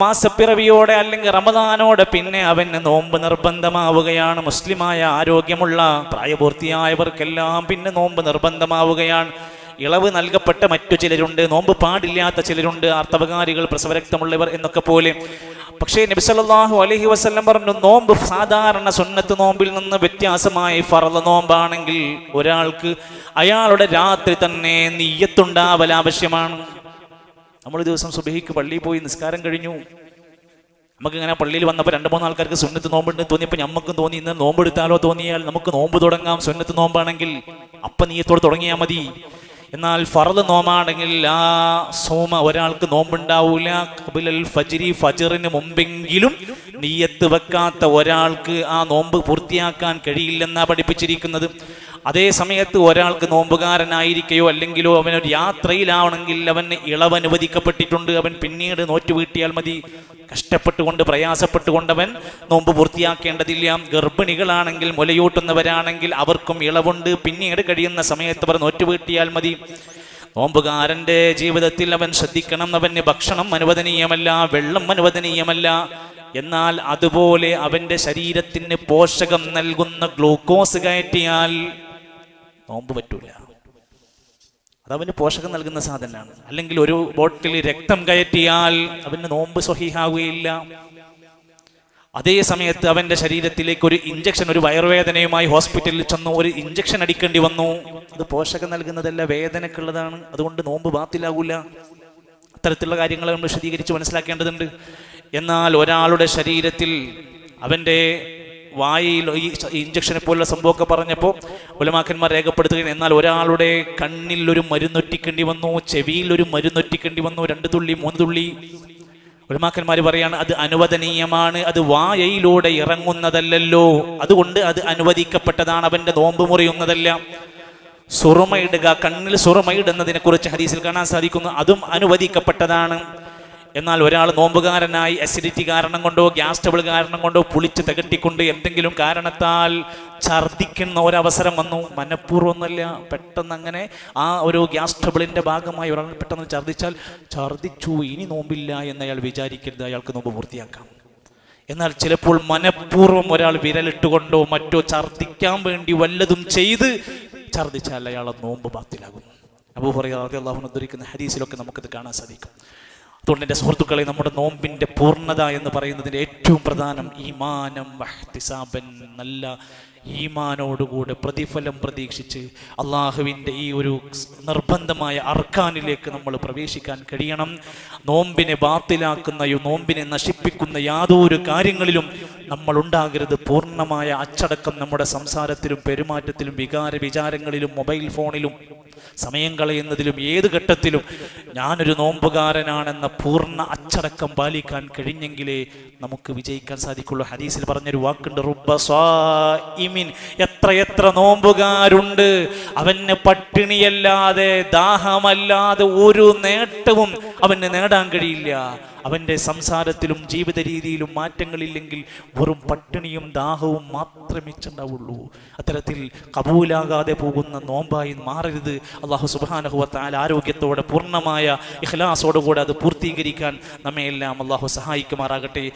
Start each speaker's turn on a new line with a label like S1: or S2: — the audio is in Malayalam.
S1: മാസപ്പിറവിയോടെ അല്ലെങ്കിൽ റമദാനോടെ പിന്നെ അവന് നോമ്പ് നിർബന്ധമാവുകയാണ്. മുസ്ലിമായ ആരോഗ്യമുള്ള പ്രായപൂർത്തിയായവർക്കെല്ലാം പിന്നെ നോമ്പ് നിർബന്ധമാവുകയാണ്. ഇളവ് നൽകപ്പെട്ട മറ്റു ചിലരുണ്ട് നോമ്പ് പാടില്ലാത്ത ചിലരുണ്ട് ആർത്തവകാരികൾ പ്രസവരക്തമുള്ളവർ എന്നൊക്കെ പോലെ. പക്ഷേ നബി അലഹി അലൈഹി വസല്ലം പറഞ്ഞു നോമ്പ് സാധാരണ സുന്നത്ത് നോമ്പിൽ നിന്ന് വ്യത്യാസമായി ഫറദ് നോമ്പാണെങ്കിൽ ഒരാൾക്ക് അയാളുടെ രാത്രി തന്നെ നീയത്തുണ്ടാവൽ ആവശ്യമാണ്. നമ്മൾ ദിവസം സുബഹിക്ക് പള്ളിയിൽ പോയി നിസ്കാരം കഴിഞ്ഞു. നമുക്ക് ഇങ്ങനെ പള്ളിയിൽ വന്നപ്പോൾ രണ്ട് മൂന്ന് ആൾക്കാർക്ക് സുന്നത്ത് നോമ്പുണ്ട് തോന്നിയപ്പോൾ നമുക്കും തോന്നി ഇന്ന് നോമ്പെടുത്താലോ തോന്നിയാൽ നമുക്ക് നോമ്പ് തുടങ്ങാം സുന്നത്ത് നോമ്പാണെങ്കിൽ. അപ്പം നീയത്തോട് തുടങ്ങിയാൽ മതി. എന്നാൽ ഫറദ് നോമാണെങ്കിൽ ആ സോമ ഒരാൾക്ക് നോമ്പുണ്ടാവൂല. കബിലൽ ഫജിരി ഫജറിന് മുമ്പെങ്കിലും നീയത്ത് വെക്കാത്ത ഒരാൾക്ക് ആ നോമ്പ് പൂർത്തിയാക്കാൻ കഴിയില്ലെന്നാ പഠിപ്പിച്ചിരിക്കുന്നത്. അതേ സമയത്ത് ഒരാൾക്ക് നോമ്പുകാരനായിരിക്കുകയോ അല്ലെങ്കിലോ അവനൊരു യാത്രയിലാവണമെങ്കിൽ അവന് ഇളവ് അനുവദിക്കപ്പെട്ടിട്ടുണ്ട് അവൻ പിന്നീട് നോറ്റു വീട്ടിയാൽ മതി. കഷ്ടപ്പെട്ടുകൊണ്ട് പ്രയാസപ്പെട്ടുകൊണ്ടവൻ അവൻ നോമ്പ് പൂർത്തിയാക്കേണ്ടതില്ല. ഗർഭിണികളാണെങ്കിൽ മുലയൂട്ടുന്നവരാണെങ്കിൽ അവർക്കും ഇളവുണ്ട്. പിന്നീട് കഴിയുന്ന സമയത്ത് അവർ നോറ്റു വീട്ടിയാൽ മതി. നോമ്പുകാരന്റെ ജീവിതത്തിൽ അവൻ ശ്രദ്ധിക്കണം. അവന് ഭക്ഷണം അനുവദനീയമല്ല വെള്ളം അനുവദനീയമല്ല. എന്നാൽ അതുപോലെ അവന്റെ ശരീരത്തിന് പോഷകം നൽകുന്ന ഗ്ലൂക്കോസ് കയറ്റിയാൽ നോമ്പ് പറ്റൂല. അതവന് പോഷകം നൽകുന്ന സാധനമാണ്. അല്ലെങ്കിൽ ഒരു ബോട്ടിൽ രക്തം കയറ്റിയാൽ അവന് നോമ്പ് സ്വഹിഹാവുകയില്ല. അതേ സമയത്ത് അവന്റെ ശരീരത്തിലേക്ക് ഒരു ഇഞ്ചക്ഷൻ ഒരു വയറുവേദനയുമായി ഹോസ്പിറ്റലിൽ ചെന്നു ഒരു ഇഞ്ചക്ഷൻ അടിക്കേണ്ടി വന്നു. അത് പോഷകം നൽകുന്നതല്ല വേദനക്കുള്ളതാണ്. അതുകൊണ്ട് നോമ്പ് ബാത്തിലാകൂല അത്തരത്തിലുള്ള കാര്യങ്ങൾ നമ്മൾ വിശദീകരിച്ച് മനസ്സിലാക്കേണ്ടതുണ്ട്. എന്നാൽ ഒരാളുടെ ശരീരത്തിൽ അവന്റെ വായിൽ ഈ ഇഞ്ചക്ഷനെ പോലുള്ള സംഭവമൊക്കെ പറഞ്ഞപ്പോൾ ഉലമാക്കന്മാർ രേഖപ്പെടുത്തുകയും എന്നാൽ ഒരാളുടെ കണ്ണിൽ ഒരു മരുന്നൊറ്റിക്കേണ്ടി വന്നു ചെവിയിൽ ഒരു മരുന്നൊറ്റിക്കേണ്ടി വന്നു രണ്ട് തുള്ളി മൂന്ന് തുള്ളി. ഉലമാക്കന്മാർ പറയാണ് അത് അനുവദനീയമാണ് അത് വായയിലൂടെ ഇറങ്ങുന്നതല്ലല്ലോ. അതുകൊണ്ട് അത് അനുവദിക്കപ്പെട്ടതാണ് അവന്റെ നോമ്പ് മുറിയുന്നതല്ല. സുറമയിടുക കണ്ണിൽ സുറമയിടുന്നതിനെ കുറിച്ച് ഹദീസിൽ കാണാൻ സാധിക്കുന്നു അതും അനുവദിക്കപ്പെട്ടതാണ്. എന്നാൽ ഒരാൾ നോമ്പുകാരനായി അസിഡിറ്റി കാരണം കൊണ്ടോ ഗ്യാസ് ടബിൾ കാരണം കൊണ്ടോ പുളിച്ച് തകട്ടിക്കൊണ്ട് എന്തെങ്കിലും കാരണത്താൽ ഛർദിക്കുന്ന ഒരവസരം വന്നു. മനഃപൂർവമൊന്നുമല്ല. പെട്ടെന്ന് അങ്ങനെ ആ ഒരു ഗ്യാസ് ടബിളിന്റെ ഭാഗമായി ഒരാൾ പെട്ടെന്ന് ഛർദിച്ചാൽ ഛർദിച്ചു ഇനി നോമ്പില്ല എന്ന് അയാൾ വിചാരിക്കരുത്. അയാൾക്ക് നോമ്പ് പൂർത്തിയാക്കാം. എന്നാൽ ചിലപ്പോൾ മനഃപൂർവം ഒരാൾ വിരലിട്ടുകൊണ്ടോ മറ്റോ ഛർദിക്കാൻ വേണ്ടി വല്ലതും ചെയ്ത് ഛർദിച്ചാൽ അയാളെ നോമ്പ് ബാത്തിലാകുന്നു. അബൂഹറിയാതെ അള്ളാഹു ഉദ്ധരിക്കുന്ന ഹദീസിലൊക്കെ നമുക്കത് കാണാൻ സാധിക്കും. അതുകൊണ്ട് എന്റെ സുഹൃത്തുക്കളെ നമ്മുടെ നോമ്പിന്റെ പൂർണത എന്ന് പറയുന്നതിന്റെ ഏറ്റവും പ്രധാനം ഈമാനം വഹ്തിസാബൻ നല്ല ഈമാനോടുകൂടെ പ്രതിഫലം പ്രതീക്ഷിച്ച് അള്ളാഹുവിന്റെ ഈ ഒരു നിർബന്ധമായ അർക്കാനിലേക്ക് നമ്മൾ പ്രവേശിക്കാൻ കഴിയണം. നോമ്പിനെ ബാത്തിലാക്കുന്ന നോമ്പിനെ നശിപ്പിക്കുന്ന യാതൊരു കാര്യങ്ങളിലും നമ്മൾ ഉണ്ടാകരുത് പൂർണമായ അച്ചടക്കം നമ്മുടെ സംസാരത്തിലും പെരുമാറ്റത്തിലും വികാര വിചാരങ്ങളിലും മൊബൈൽ ഫോണിലും സമയം കളയുന്നതിലും ഏത് ഘട്ടത്തിലും ഞാനൊരു നോമ്പുകാരനാണെന്ന പൂർണ അച്ചടക്കം പാലിക്കാൻ കഴിഞ്ഞെങ്കിലേ നമുക്ക് വിജയിക്കാൻ സാധിക്കുള്ളൂ. ഹദീസിൽ പറഞ്ഞൊരു വാക്കുണ്ട് റുബ്ബ എത്ര എത്ര നോമ്പുകാരുണ്ട്. അവന് പട്ടിണിയല്ലാതെ ദാഹമല്ലാതെ ഒരു നേട്ടവും അവന് നേടാൻ കഴിയില്ല. അവന്റെ സംസാരത്തിലും ജീവിത രീതിയിലും മാറ്റങ്ങളില്ലെങ്കിൽ വെറും പട്ടിണിയും ദാഹവും മാത്രമേ ചെണ്ടാവുള്ളൂ അത്തരത്തിൽ കബൂലാകാതെ പോകുന്ന നോമ്പായി മാറരുത്. അള്ളാഹു സുബാനഹുവത്താൽ ആരോഗ്യത്തോടെ പൂർണമായ ഇഖ്ലാസോടുകൂടെ അത് പൂർത്തീകരിക്കാൻ നമ്മയെല്ലാം അള്ളാഹു സഹായിക്കുമാറാകട്ടെ.